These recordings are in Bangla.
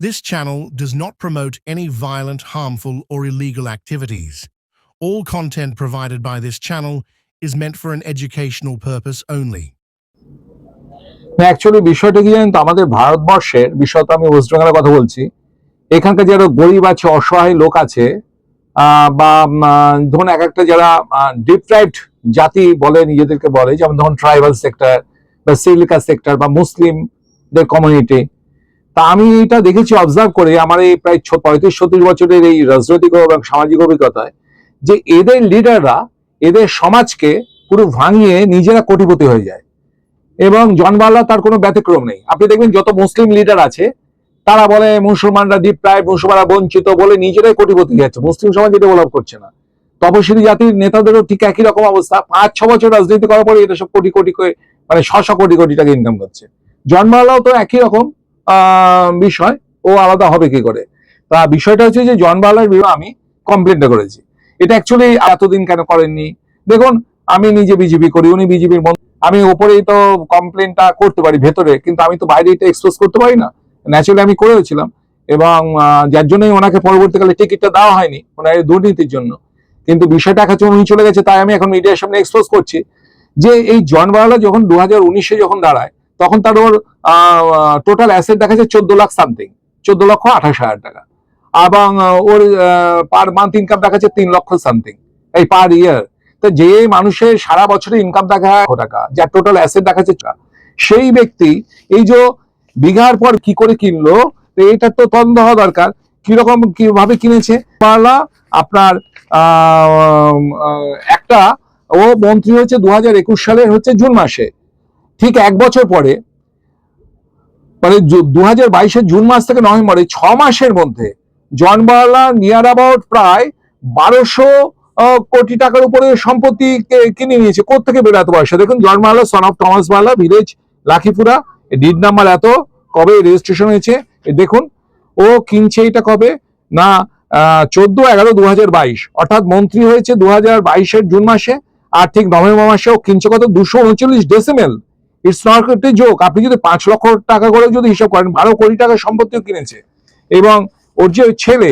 This channel does not promote any violent, harmful, or illegal activities. All content provided by this channel is meant for an educational purpose only. Actually বিষয়টা কি জানেন তো আমাদের ভারতবর্ষের বিষয় তো আমি ওয়েস্ট বেঙ্গলের কথা বলছি এখানকার যারা গরিব আছে অসহায় লোক আছে বা ধরুন এক একটা যারা ডিপ্রাইভড জাতি বলে নিজেদেরকে বলে যেমন ধরুন ট্রাইবাল সেক্টর বা সিভিলিকা সেক্টর বা মুসলিমদের কমিউনিটি তা আমি এটা দেখেছি অবজার্ভ করে আমার এই প্রায় পঁয়ত্রিশ, ছত্রিশ বছরের এই রাজনৈতিক এবং সামাজিক অভিজ্ঞতায়, যে এদের লিডাররা এদের সমাজকে পুরো ভাঙিয়ে নিজেরা কোটিপতি হয়ে যায়। এবং জনবালা তার কোনো ব্যতিক্রম নেই। আপনি দেখবেন যত মুসলিম লিডার আছে, তারা বলে মুসলমানরা দ্বীপ প্রায় মুসলমানরা বঞ্চিত বলে নিজেরাই কোটিপতি যাচ্ছে। মুসলিম সমাজ এটা ডেভেলপ করছে না। তপশিলি জাতির নেতাদেরও ঠিক একই রকম অবস্থা। পাঁচ, ছ বছর রাজনীতি করার পরে এটা সব কোটি কোটি করে মানে শ কোটি কোটি টাকা ইনকাম করছে। জনবালাও তো একই রকম। বিষয়, ও আলাদা হবে কি করে? তা বিষয়টা হচ্ছে যে, জন জনবালার বিরুদ্ধে আমি কমপ্লেনটা করেছি। এটা অ্যাকচুয়ালি এতদিন কেন করেননি? দেখুন, আমি নিজে বিজেপি করি, উনি বিজেপির আমি ওপরেই তো কমপ্লেনটা করতে পারি ভেতরে, কিন্তু আমি তো বাইরে এটা এক্সপ্রেস করতে পারি না। ন্যাচুরালি আমি করেওছিলাম, এবং যার জন্যই ওনাকে পরবর্তীকালে টিকিটটা দেওয়া হয়নি, ওনার দুর্নীতির জন্য। কিন্তু বিষয়টা কাছে উনি চলে গেছে, তাই আমি এখন মিডিয়ার সামনে এক্সপোজ করছি। যে এই জন বাংলা যখন দু হাজার উনিশে যখন দাঁড়ায়, তখন তার ওর টোটাল অ্যাসেট দেখা যায় চোদ্দ লাখ সামথিং চোদ্দ লক্ষ আঠাশ হাজার টাকা। এবং ওর পার মান্থ ইনকাম দেখা যাচ্ছে তিন লক্ষ সামথিং এই পার ইয়ার তো যে মানুষের সারা বছরে ইনকাম দেখা টাকা, যার টোটাল অ্যাসেট দেখা যাচ্ছে সেই ব্যক্তি এই যে বিঘার পর কি করে কিনলো এটা তো তদন্ত হওয়া দরকার, কীরকম, কীভাবে কিনেছে? পারলা আপনার একটা, ও মন্ত্রী হচ্ছে দু সালের হচ্ছে জুন মাসে। ঠিক এক বছর পরে মানে দু হাজার বাইশের জুন মাস থেকে নভেম্বরে ছ মাসের মধ্যে জন বার্লা নিয়ার অ্যাবাউট প্রায় বারোশো কোটি টাকার উপরে সম্পত্তি কিনে নিয়েছে। কোথেকে বেরো এত পয়সা? দেখুন John Barla son of Thomas Barla village Lakhipura deed number এত। কবে রেজিস্ট্রেশন হয়েছে? দেখুন, ও কিনছে এটা কবে? না চোদ্দ এগারো দু হাজার বাইশ। অর্থাৎ মন্ত্রী হয়েছে দু হাজার বাইশের জুন মাসে, আর ঠিক নভেম্বর ও কিনছে কত? দুশো উনচল্লিশ decimal it's not a joke আপনি যদি পাঁচ লক্ষ টাকা করে যদি হিসাব করেন, বারো কোটি টাকার সম্পত্তিও কিনেছে। এবং ওর যে ছেলে,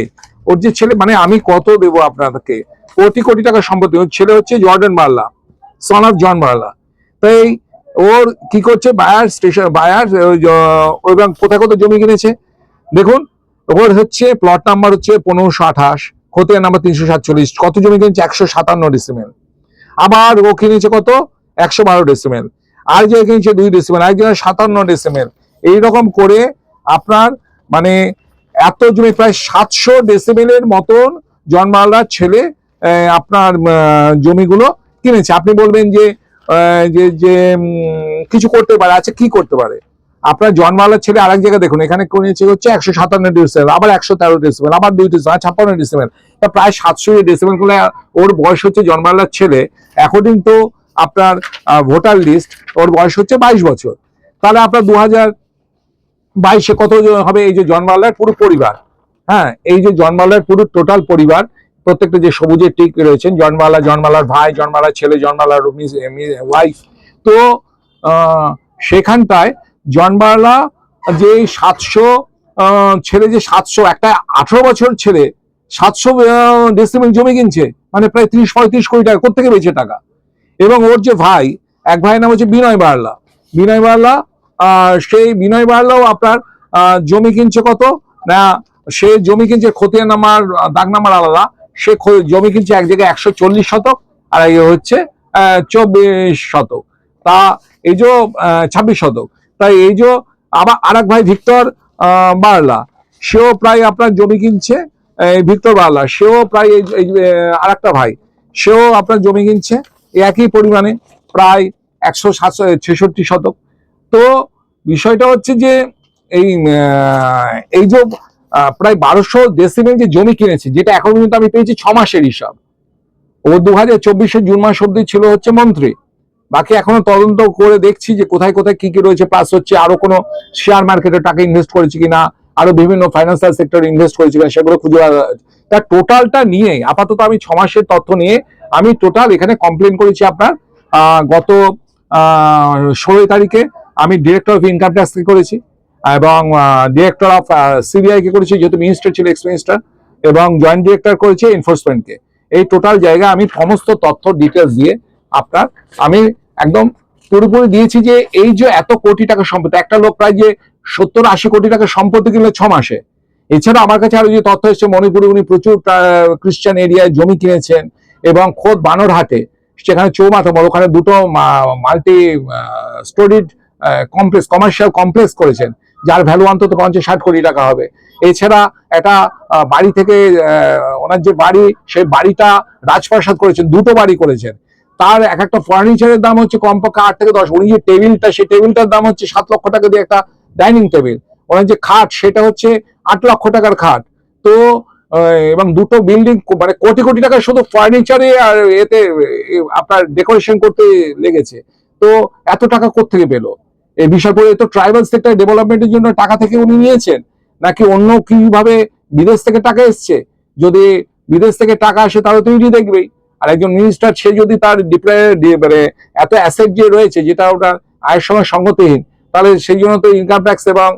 ওর যে ছেলে মানে আমি কত দেবো আপনাদেরকে? কোটি কোটি টাকার সম্পত্তি। ওর ছেলে হচ্ছে জর্ডন বার্লা সন অফ জন বার্লা তাই ওর কি করছে? বায়ার স্টেশন বায়ার এবং কোথায় কোথায় জমি কিনেছে? দেখুন, ওর হচ্ছে প্লট নাম্বার হচ্ছে পনেরোশো আঠাশ, খতিয়ান নাম্বার তিনশো সাতচল্লিশ। কত জমি কিনেছে? একশো সাতান্ন ডিসিমেল আবার ও কিনেছে কত? একশো বারো ডেসিমেল আর যে কিনেছে দুই ডেসিমেল আরেকজন সাতান্ন ডেসিমেল এইরকম করে আপনার মানে এত জমি, প্রায় সাতশো ডেসিমেলের মতন জন্মালার ছেলে আপনার জমিগুলো কিনেছে। আপনি বলবেন যে যে যে কিছু করতে পারে আচ্ছা কি করতে পারে? আপনার জন্মালার ছেলে আরেক জায়গায় দেখুন, এখানে কিনেছে হচ্ছে একশো সাতান্ন ডেসিমেল আবার একশো তেরো ডেসিমেল আবার দুই ডেসিমেল ছাপ্পান্ন ডেসিমেল প্রায় সাতশো ডেসিমেল ওর বয়স হচ্ছে জন্মালার ছেলে। অ্যাকর্ডিং টু আপনার ভোটার লিস্ট ওর বয়স হচ্ছে বাইশ বছর। তাহলে আপনার দু হাজার বাইশে কত হবে? এই যে জন্মালার পুরো পরিবার। হ্যাঁ এই যে জন্মালার পুরো টোটাল পরিবার, প্রত্যেকটা যে সবুজের টিক রয়েছেন জন্মালা জন্মালার ভাই জন্মালার ছেলে জন্মালার ওয়াইফ তো সেখানটায় জন্মালা যে সাতশো ছেলে যে সাতশো, একটা আঠারো বছর ছেলে, সাতশো ডেসিমেল জমি কিনছে মানে প্রায় ত্রিশ, পঁয়ত্রিশ কোটি টাকা কোথেকে বেঁচে টাকা? এবং ওর যে ভাই, এক ভাইয়ের নাম হচ্ছে বিনয় বার্লা। বিনয় বার্লা সেই বিনয় বার্লাও আপনার জমি কিনছে কত? না, সে জমি কিনছে খতিয়ান নামার দাগ নামার আলাদা। সে জমি কিনছে এক জায়গায় একশো চল্লিশ শতক আর এই হচ্ছে চব্বিশ শতক। তা এই যে ছাব্বিশ শতক। তাই এই যে, আবার আরেক ভাই ভিক্টর বার্লা। সেও প্রায় আপনার জমি কিনছে ভিক্টর বার্লা। সেও প্রায় আর একটা ভাই। সেও আপনার জমি কিনছে একই পরিমাণে প্রায় একশো সাতশো ছেষট্টি শতক। তো বিষয়টা হচ্ছে যে এই এই যে প্রায় বারোশো ডেসিমেল যে জমি কিনেছে, যেটা এখন পর্যন্ত আমি পেয়েছি ছ মাসের হিসাব। ও দু হাজার চব্বিশের জুন মাস অব্দি ছিল হচ্ছে মন্ত্রী। বাকি এখনও তদন্ত করে দেখছি যে কোথায় কোথায় কি কি রয়েছে প্লাস হচ্ছে আরও কোনো শেয়ার মার্কেটে টাকা ইনভেস্ট করেছে কিনা, আরও বিভিন্ন ফাইন্যান্সিয়াল সেক্টর ইনভেস্ট করেছে কিনা, সেগুলো খুঁজে তার টোটালটা নিয়ে, আপাতত আমি ছ মাসের তথ্য নিয়ে, আমি টোটাল এখানে কমপ্লেন করেছি আপনার গত ষোলোই তারিখে আমি ডিরেক্টর অফ ইনকাম ট্যাক্স করেছি, এবং ডিরেক্টর অফ সিবিআই কে করেছে, যেহেতু মিনিস্টার ছিল এক্স মিনিস্টার এবং জয়েন্ট ডিরেক্টর করেছে এনফোর্সমেন্টকে এই টোটাল জায়গা আমি সমস্ত তথ্য ডিটেলস দিয়ে আপনার, আমি একদম পুরোপুরি দিয়েছি যে, এই যে এত কোটি টাকা সম্পত্তি, একটা লোক প্রায় যে সত্তর আশি কোটি টাকা সম্পত্তি কিনলে ছ মাসে এছাড়া আমার কাছে আরও যে তথ্য এসেছে, মণিপুরে উনি প্রচুর খ্রিস্টান এরিয়ায় জমি কিনেছেন এবং খোদ বানরহাটে, সেখানে চৌমাথা বড়, ওখানে দুটো multi storeyed complex commercial complex করেছেন, যার ভ্যালু অন্তত পঞ্চাশ ষাট কোটি টাকা হবে। এছাড়া একটা বাড়ি থেকে ওনার যে বাড়ি, সেই বাড়িটা রাজপ্রাসাদ করেছেন, দুটো বাড়ি করেছেন। তার এক একটা ফার্নিচারের দাম হচ্ছে কমপক্ষে আট থেকে দশ, উনি যে টেবিলটা সেই টেবিলটার দাম হচ্ছে সাত লক্ষ টাকা দিয়ে একটা ডাইনিং টেবিল ওনার যে খাট, সেটা হচ্ছে আট লক্ষ টাকার খাট। তো এবং দুটো বিল্ডিং মানে কোটি কোটি টাকা শুধু ফার্নিচারে আর এতে আপনার ডেকোরেশন করতে লেগেছে। তো এত টাকা কোত্থেকে পেল? এই বিষয় করে তো ট্রাইবাল সেক্টর ডেভেলপমেন্টের জন্য টাকা থেকে উনি নিয়েছেন। নাকি অন্য কীভাবে বিদেশ থেকে টাকা এসছে? যদি বিদেশ থেকে টাকা আসে তাহলে তো ইডি দেখবেই। আর একজন মিনিস্টার সে যদি তার মানে এত অ্যাসেট যে রয়েছে, যেটা ওটা আয়ের সঙ্গে সঙ্গতিহীন, তাহলে সেই জন্য তো ইনকাম ট্যাক্স এবং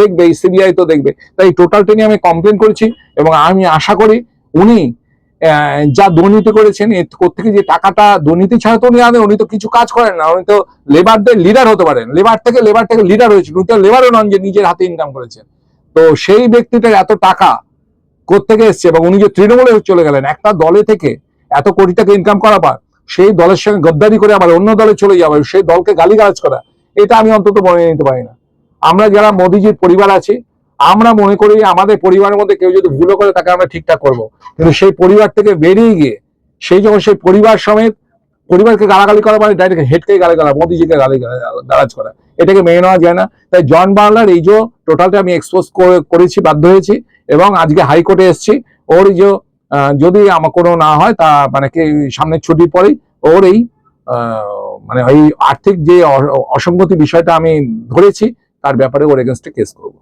দেখবে সিবিআই তো দেখবে। তাই টোটালটা নিয়ে আমি কমপ্লেন করেছি এবং আমি আশা করি উনি যা দুর্নীতি করেছেন, এর থেকে যে টাকাটা দুর্নীতি ছাড়া তো উনি আনেন উনি তো কিছু কাজ করেন না, উনি তো লেবারদের লিডার হতে পারেন। লেবার থেকে লেবার থেকে লিডার হয়েছে উনি তো লেবারও নন যে নিজের হাতে ইনকাম করেছেন। তো সেই ব্যক্তিটার এত টাকা কোত্থেকে এসছে এবং উনি যে তৃণমূলে চলে গেলেন, একটা দলে থেকে এত কোটি টাকা ইনকাম করা পর সেই দলের সঙ্গে গদ্দারি করে আবার অন্য দলে চলে যাবে সেই দলকে গালিগালাজ করা, এটা আমি অন্তত মনে নিতে পারি না। আমরা যারা মোদিজির পরিবার আছি, আমরা মনে করি আমাদের পরিবারের মধ্যে কেউ যদি ভুলও করে তাকে আমরা ঠিকঠাক করব। কিন্তু সেই পরিবার থেকে বেরিয়ে গিয়ে, সেই যখন সেই পরিবার সমেত পরিবারকে গালাগালি করা মানে ডাইরেক্ট হেডকে গালি করা মোদিজিকে গালি গালাজ করা, এটাকে মেনে নেওয়া যায় না। তাই জন বার্লার এই যে টোটালটা আমি এক্সপোজ করেছি, বাধ্য হয়েছি এবং আজকে হাইকোর্টে এসেছি। ওর যে যদি আমার কোনো না হয় তা মানে কি সামনে ছুটির পরেই ওর এই মানে এই আর্থিক যে অসঙ্গতি বিষয়টা আমি ধরেছি তার ব্যাপারে ওর এগেনস্টে কেস করব।